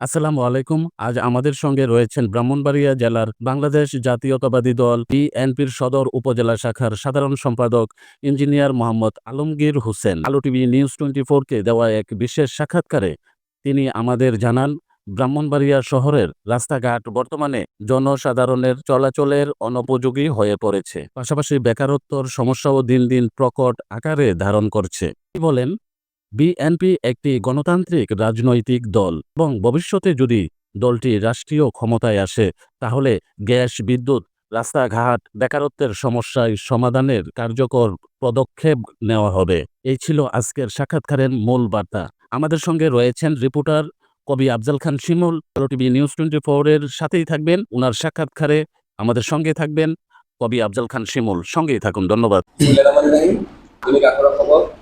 আসসালামু আলাইকুম। আজ আমাদের সঙ্গে রয়েছেন ব্রাহ্মণবাড়িয়া জেলার বাংলাদেশ জাতীয়তাবাদী দল বিএনপির সদর উপজেলা শাখার সাধারণ সম্পাদক ইঞ্জিনিয়ার মোহাম্মদ আলমগীর হোসেন। আলো টিভি নিউজ টোয়েন্টি ফোরকে দেওয়া এক বিশেষ সাক্ষাৎকারে তিনি আমাদের জানান, ব্রাহ্মণবাড়িয়া শহরের রাস্তাঘাট বর্তমানে জনসাধারণের চলাচলের অনুপযোগী হয়ে পড়েছে। পাশাপাশি বেকারত্বর সমস্যাও দিন দিন প্রকট আকারে ধারণ করছে। বলেন বিএনপি একটি গণতান্ত্রিক রাজনৈতিক দল এবং ভবিষ্যতে যদি দলটি রাষ্ট্রীয় ক্ষমতায় আসে, তাহলে গ্যাস, বিদ্যুৎ, রাস্তাঘাট, বেকারত্বের সমস্যায় সমাধানের কার্যকর পদক্ষেপ নেওয়া হবে। এই ছিল আজকের সাক্ষাৎকারের মূল বার্তা। আমাদের সঙ্গে রয়েছেন রিপোর্টার কবি Afzal Khan Shimul. TV news twenty ফোরের সাথেই থাকবেন ওনার সাক্ষাৎকারে আমাদের সঙ্গে থাকবেন কবি আফজাল খান শিমুল। সঙ্গেই থাকুন, ধন্যবাদ।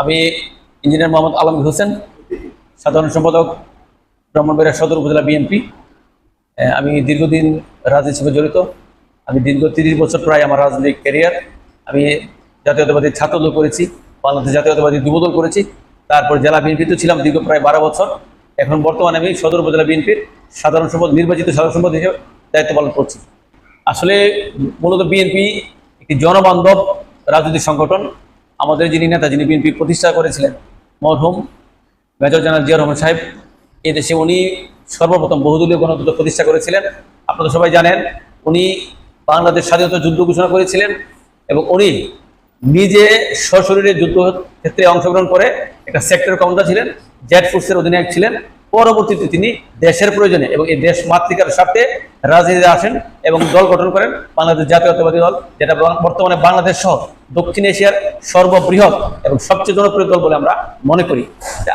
আমি ইঞ্জিনিয়ার মোহাম্মদ আলমগীর হোসেন, সাধারণ সম্পাদক ব্রাহ্মণবাড়িয়া সদর উপজেলা বিএনপি আমি দীর্ঘদিন রাজনীতির সঙ্গে জড়িত। আমি দীর্ঘ তিরিশ বছর প্রায় আমার রাজনৈতিক ক্যারিয়ার। আমি জাতীয়তাবাদী ছাত্রদল করেছি, বাংলাদেশ জাতীয়তাবাদী যুবদল করেছি। তারপর জেলা বিএনপিতে ছিলাম দীর্ঘ প্রায় বারো বছর। এখন বর্তমানে আমি সদর উপজেলা বিএনপির সাধারণ সম্পদ নির্বাচিত সাধারণ সম্পদ হিসেবে দায়িত্ব পালন করছি। আসলে মূলত বিএনপি একটি জনবান্ধব রাজনৈতিক সংগঠন। আমাদের যিনি নেতা, যিনি বিএনপি প্রতিষ্ঠা করেছিলেন, মরহুম মেজর জেনারেল জিয়া রহমান সাহেব এ দেশে উনি সর্বপ্রথম বহুদলীয় গণতন্ত্র প্রতিষ্ঠা করেছিলেন। আপনারা সবাই জানেন, উনি বাংলাদেশ স্বাধীনতা যুদ্ধ ঘোষণা করেছিলেন এবং উনি নিজে সশরীরে যুদ্ধ ক্ষেত্রে অংশগ্রহণ করে একটা সেক্টর কমান্ডার ছিলেন জেট ফোর্সের অধিনায়ক ছিলেন। পরবর্তীতে তিনি দেশের প্রয়োজনে এবং এই দেশ মাতৃকার স্বার্থে রাজনীতিতে আসেন এবং দল গঠন করেন বাংলাদেশ জাতীয়তাবাদী দল, যেটা বর্তমানে- বাংলাদেশ সহ দক্ষিণ এশিয়ার সর্ববৃহৎ এবং সবচেয়ে জনপ্রিয় দল বলে আমরা মনে করি।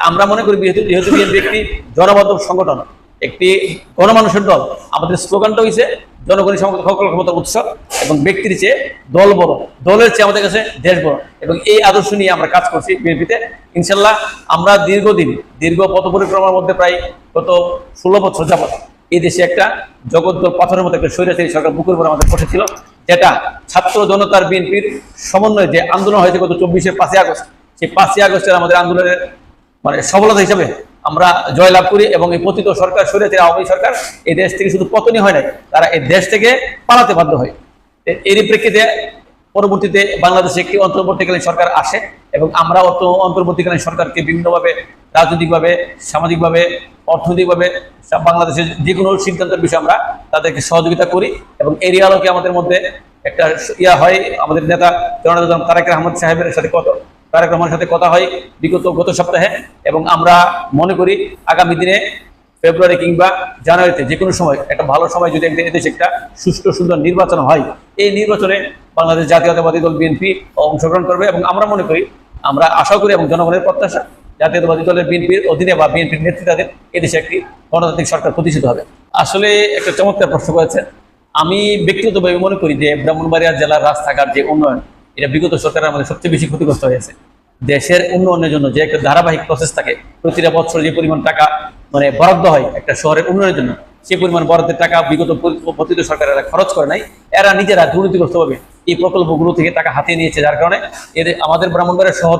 আমরা মনে করি যেহেতু যেহেতু বিএনপি একটি জনমাধ্যম সংগঠন, একটি গণমানুষের দল, আমাদের স্লোগানটা হয়েছে সমগ্র সকল ক্ষমতার উৎস এবং ব্যক্তির চেয়ে দল বড়। দলের চেয়ে আমাদের কাছে দেশ বড়। এবং এই আদর্শ নিয়ে আমরা কাজ করছি বিএনপিতে। ইনশাল্লাহ আমরা দীর্ঘদিন, দীর্ঘ পথ পরিক্রমার মধ্যে প্রায় গত ষোলো বছর যাবত এই দেশে একটা জগদ্দল পাথরের মতো একটা স্বৈরাচারী সরকার বুকুর উপরে আমাদের বসেছিল যেটা ছাত্র জনতার বিএনপির সমন্বয়ে যে আন্দোলন হয়েছে গত চব্বিশে পাঁচই আগস্ট, সেই পাঁচই আগস্টের আমাদের আন্দোলনের মানে সফলতা হিসাবে আমরা জয়লাভ করি এবং এই পতিত সরকার সরিয়েছে আওয়ামী সরকার এই দেশ থেকে শুধু পতনই হয় নাই, তারা এই দেশ থেকে পালাতে বাধ্য হয়। এরই প্রেক্ষিতে পরবর্তীতে বাংলাদেশে একটি অন্তর্বর্তীকালীন সরকার আসে এবং আমরা অত অন্তর্বর্তীকালীন সরকারকে বিভিন্নভাবে রাজনৈতিকভাবে, সামাজিকভাবে, অর্থনৈতিকভাবে বাংলাদেশের যে কোনো সিদ্ধান্তের বিষয়ে আমরা তাদেরকে সহযোগিতা করি এবং এরই আলোকে আমাদের মধ্যে একটা ইয়া হয়। আমাদের নেতা জনতা তারেক আহমদ সাহেবের সাথে কত তারেক রহমানের সাথে কথা হয় বিগত গত সপ্তাহে এবং আমরা মনে করি আগামী দিনে ফেব্রুয়ারি কিংবা জানুয়ারিতে যে কোনো সময়, একটা ভালো সময় যদি একদিন এদেশে একটা সুষ্ঠু সুন্দর নির্বাচন হয়, এই নির্বাচনে বাংলাদেশ জাতীয়তাবাদী দল বিএনপি অংশগ্রহণ করবে এবং আমরা মনে করি, আমরা আশা করি এবং জনগণের প্রত্যাশা জাতীয়তাবাদী দলের বিএনপির অধীনে বা বিএনপির নেতৃত্বাধীন এদেশে একটি গণতান্ত্রিক সরকার প্রতিষ্ঠিত হবে। আসলে একটা চমৎকার প্রশ্ন করেছেন। আমি ব্যক্তিগতভাবে মনে করি যে ব্রাহ্মণবাড়িয়া জেলার রাস্তাঘাট যে উন্নয়ন এটা বিগত সরকারের আমাদের সবচেয়ে বেশি ক্ষতিগ্রস্ত হয়েছে দেশের উন্নয়নের জন্য যে একটা ধারাবাহিক প্রসেস থাকে, প্রতিটা বছর যে পরিমাণ টাকা মানে বরাদ্দ হয় একটা শহরের উন্নয়নের জন্য, সেই পরিমাণ বরাদ্দের টাকা বিগত পতিত সরকারেরা খরচ করে নাই। এরা নিজেরা দুর্নীতিগ্রস্তভাবে এই প্রকল্পগুলো থেকে টাকা হাতিয়ে নিয়েছে, যার কারণে এর আমাদের ব্রাহ্মণবাড়িয়ার শহর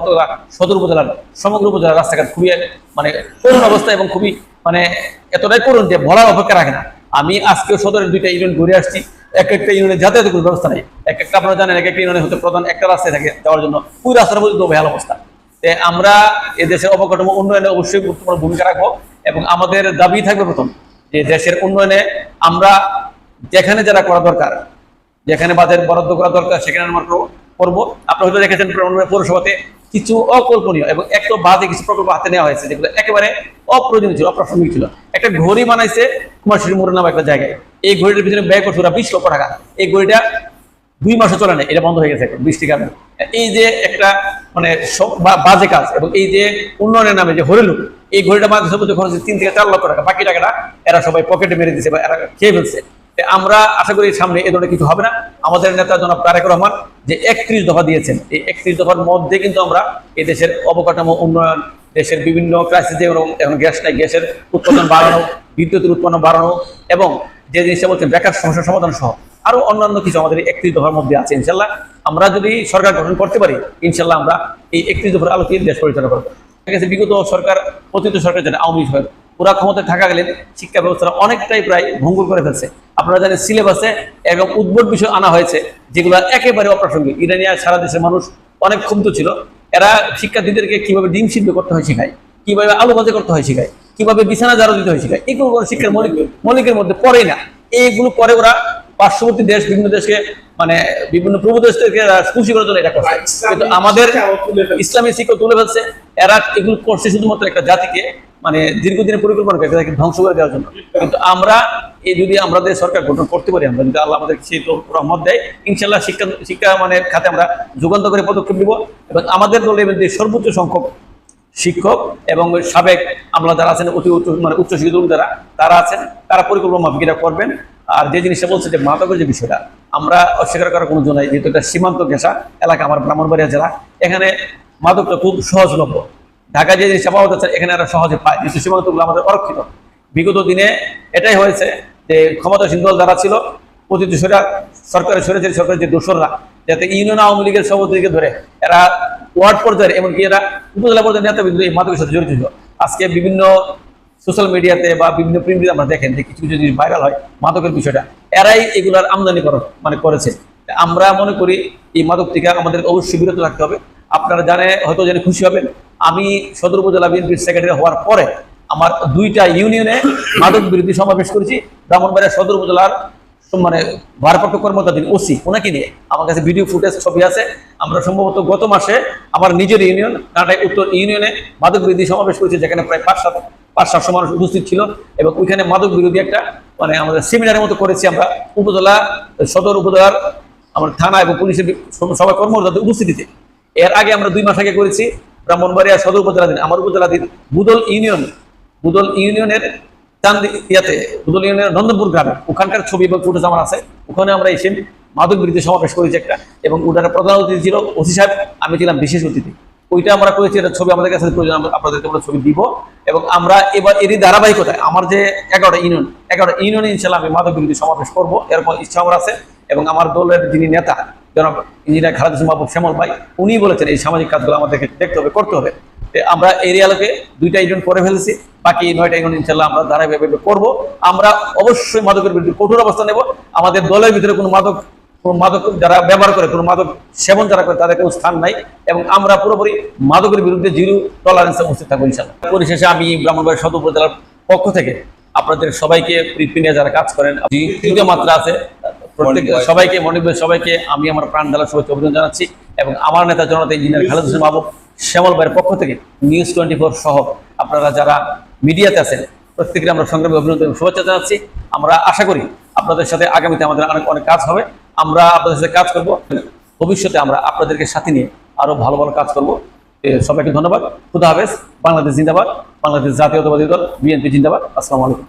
সদর উপজেলার সমগ্র উপজেলার রাস্তাঘাট খুবই মানে করুণ অবস্থা এবং খুবই মানে এতটাই করুণ যে বলার অপেক্ষা রাখে না। আমি আজকেও সদরের দুইটা ইউনিয়ন ঘুরে আসছি। এক একটা ইউনিয়নে যাতায়াতের কোনো ব্যবস্থা নেই। এক একটা আপনারা জানেন, এক একটা ইউনিয়নে হতে প্রধান একটা রাস্তায় থাকে যাওয়ার জন্য। ওই রাস্তার মধ্যে ভয়াল অবস্থা। আমরা এদেশের অবকাঠামো উন্নয়নে অবশ্যই গুরুত্বপূর্ণ ভূমিকা রাখব এবং আমাদের দাবি থাকবে প্রথম যে দেশের উন্নয়নে আমরা যেখানে যারা করা দরকার, যেখানে বাজেট বরাদ্দ করা দরকার, সেখানে আমরা করবো- আপনারা হয়তো দেখেছেন পৌরসভাতে কিছু অকল্পনীয় এবং একটু বাজে কিছু প্রকল্প হাতে নেওয়া হয়েছে, যেগুলো একেবারে অপ্রয়োজনীয় ছিল অপ্রাসঙ্গিক ছিল। একটা ঘড়ি বানাইছে কুমারশ্রী মোড় নামে একটা জায়গায়। এই ঘড়িটার পিছনে ব্যয় করছে ওরা বিশ লক্ষ টাকা। এই ঘড়িটা দুই মাসও চলে না, এটা বন্ধ হয়ে গেছে বৃষ্টির কারণে এই যে একটা মানে বাজে কাজ এবং এই যে উন্নয়নের নামে যে হরিলুক, এই ঘড়িটা মাদ্রাসার মধ্যে খরচ তিন থেকে চার লক্ষ টাকা। বাকি টাকাটা এরা সবাই পকেটে মেরে দিচ্ছে বা এরা খেয়ে ফেলছে। আমরা আশা করি সামনে এ ধরনের কিছু হবে না। আমাদের নেতা জনাব তারেক রহমান যে একত্রিশ দফা দিয়েছেন, এই একত্রিশ দফার মধ্যে কিন্তু আমরা এই দেশের অবকাঠামো উন্নয়ন, দেশের বিভিন্ন ক্রাইসিস এখন গ্যাস নাই, গ্যাসের উৎপাদন বাড়ানো, বিদ্যুতের উৎপন্ন বাড়ানো এবং যে জিনিসটা বলছেন বেকার সমস্যার সমাধান সহ আরও অন্যান্য কিছু আমাদের এই একত্রিশ দফার মধ্যে আছে ইনশাল্লাহ। আমরা যদি সরকার গঠন করতে পারি, ইনশাল্লাহ আমরা এই একত্রিশ দফার আলোকে দেশ পরিচালনা করব। ঠিক আছে, বিগত সরকার, অতীত সরকার যেটা আওয়ামী লীগ পুরা ক্ষমতায় থাকাকালীন শিক্ষা ব্যবস্থাটা অনেকটাই প্রায় ভঙ্গুর করে ফেলছে। আপনারা জানেন সিলেবাসে একদম উদ্ভট বিষয় আনা হয়েছে যেগুলো একেবারে অপ্রাসঙ্গিক। ইরানিয়া সারা দেশের মানুষ অনেক ক্ষুব্ধ ছিল। এরা শিক্ষার্থীদেরকে কীভাবে ডিম সিদ্ধ করতে হয় শেখায় কীভাবে আলু ভাজা করতে হয় শেখায় কীভাবে বিছানা জারো দিতে হয় শেখায় এগুলো কোনো শিক্ষার মৌলিক মৌলিকের মধ্যে পড়েই না। এইগুলো করে ওরা পার্শ্ববর্তী দেশ বিভিন্ন দেশকে মানে বিভিন্ন প্রভু দেশকে এরা খুশি করার জন্য এটা করছে। কিন্তু আমাদের ইসলামী শিক্ষা তুলে ফেলছে এরা এগুলো করছে শুধুমাত্র একটা জাতিকে মানে দীর্ঘদিনের পরিকল্পনা করে তাদেরকে ধ্বংস করে দেওয়ার জন্য। কিন্তু আমরা এই যদি আমাদের সরকার গঠন করতে পারি, আমরা যদি আল্লাহ আমাদের সেই রহমত দেয় ইনশাল্লাহ শিক্ষা শিক্ষা মানে খাতে আমরা যুগান্ত করে পদক্ষেপ নিব এবং আমাদের দলের মধ্যে সর্বোচ্চ সংখ্যক শিক্ষক এবং সাবেক আমলা যারা আছেন, অতি উচ্চ মানে উচ্চশিক্ষিত যারা, তারা আছেন, তারা পরিকল্পনা মাফিক এটা করবেন। আর যে জিনিসটা বলছে যে মাদকের যে বিষয়টা, আমরা অস্বীকার করার কোনো জন্য যেহেতু এটা সীমান্ত ঘেঁষা এলাকা আমার ব্রাহ্মণবাড়িয়া জেলা এখানে মাদকটা খুব সহজলভ্য। ঢাকা যে জিনিসটা পাওয়া যাচ্ছে, এখানে এরা সহজে পায়, যেহেতু সীমান্তগুলো আমাদের অরক্ষিত। বিগত দিনে এটাই হয়েছে যে ক্ষমতাসীন দল যারা ছিল প্রতিটি সরকার সরকারের সরেছে সরকারের যে দোসররা, যাতে ইউনিয়ন আওয়ামী লীগের সভাপতিকে ধরে এরা ওয়ার্ড পর্যায়ে এমনকি এরা উপজেলা পর্যায়ে নেতা বিন্দু এই মাদকের সাথে জড়িত ছিল। আজকে বিভিন্ন সোশ্যাল মিডিয়াতে বা বিভিন্ন প্রিন্টে আমরা দেখেন যে কিছু কিছু জিনিস ভাইরাল হয় মাদকের বিষয়টা। এরাই এগুলার আমদানি করা মানে করেছে। আমরা মনে করি এই মাদক থেকে আমাদের অবশ্যই বিরত রাখতে হবে। আপনারা জানে, হয়তো জেনে খুশি হবেন, আমি সদর উপজেলা বিএনপির সেক্রেটারি হওয়ার পরে আমার দুইটা ইউনিয়নে মাদক বিরোধী সমাবেশ করেছি। ব্রাহ্মণবাড়িয়া সদর উপজেলার মানে ভারপ্রাপ্ত কর্মকর্তা ওসি, ওনাকে নিয়ে। আমার কাছে ভিডিও ফুটেজ ছবি আছে। আমরা সম্ভবত গত মাসে আমার নিজের ইউনিয়ন, কানাডায় উত্তর ইউনিয়নে মাদক বিরোধী সমাবেশ করেছি, যেখানে প্রায় পাঁচ সাত পাঁচ সাতশো মানুষ উপস্থিত ছিল। এবং ওইখানে মাদক বিরোধী একটা মানে আমাদের সেমিনারের মতো করেছি আমরা উপজেলা সদর উপজেলার আমার থানা এবং পুলিশের সবাই কর্মকর্তাদের উপস্থিতিতে। এর আগে আমরা দুই মাস আগে করেছি ব্রাহ্মণবাড়িয়া সদর উপজেলাধীন। আমার উপজেলাধীন বুদল ইউনিয়ন বুদল ইউনিয়নের চান্দি ইয়াতে বুদল ইউনিয়নের নন্দনপুর গ্রামে ওখানকার ছবি এবং ফুটেজ আমার আছে। ওখানে আমরা এসে মাদক বিরোধী সমাবেশ করেছি একটা এবং ওটার প্রধান অতিথি ছিল ওসি সাহেব, আমি ছিলাম বিশেষ অতিথি। ওইটা আমরা করেছি, এটা ছবি আমাদের কাছে প্রয়োজন আপনাদেরকে আমরা ছবি দিব এবং আমরা এবার এরই ধারাবাহিকতায় আমার যে এগারোটা ইউনিয়ন, এগারোটা ইউনিয়নে ইনশাল্লাহ আমি মাদক বিরোধী সমাবেশ করব, এরকম ইচ্ছা আমার আছে এবং আমার দলের যিনি নেতা, জনাব ইঞ্জিনিয়ার খালেদ হোসেন মাহবুব শ্যামল ভাই উনি বলেছেন এই সামাজিক কাজগুলো আমাদেরকে দেখতে হবে, করতে হবে। আমরা এরিয়ালোকে দুইটা ইউনিয়ন করে ফেলেছি। বাকি নয়টা ইউনিয়ন ইনশাল্লাহ আমরা ধারাবাহিকভাবে করব। আমরা অবশ্যই মাদকের বিরুদ্ধে কঠোর অবস্থা নেব। আমাদের দলের ভিতরে কোনো মাদক কোনো মাদক যারা ব্যবহার করে কোনো মাদক সেবন যারা করে তাদের কোনো স্থান নাই। এবং আমরা পুরোপুরি মাদকের বিরুদ্ধে জিরো টলারেন্সে উপস্থিত থাকব ইনশাল্লাহ। পরিশেষে আমি ব্রাহ্মণবাড়ি সদর উপজেলার পক্ষ থেকে আপনাদের সবাইকে পৃথিবী নিয়ে যারা কাজ করেন তৃতীয় মাত্রা আছে। প্রত্যেক সবাইকে ভাই সবাইকে আমি আমার প্রাণ ঢালা শুভেচ্ছা অভিনন্দন জানাচ্ছি। এবং আমার নেতা জনতা ইঞ্জিনিয়ার খালেদ হোসেন মাহবুব শ্যামল ভাইয়ের পক্ষ থেকে নিউজ টোয়েন্টি ফোর সহ আপনারা যারা মিডিয়াতে আছেন প্রত্যেকে আমরা সংগ্রামী অভিনন্দন শুভেচ্ছা জানাচ্ছি। আমরা আশা করি আপনাদের সাথে আগামীতে আমাদের অনেক অনেক কাজ হবে। আমরা আপনাদের সাথে কাজ করব। ভবিষ্যতে আমরা আপনাদেরকে সাথে নিয়ে আরও ভালো ভালো কাজ করব। সবাইকে ধন্যবাদ। খুদা হাফেজ। বাংলাদেশ জিন্দাবাদ। বাংলাদেশ জাতীয়তাবাদী দল, বিএনপি জিন্দাবাদ। আসসালামু আলাইকুম।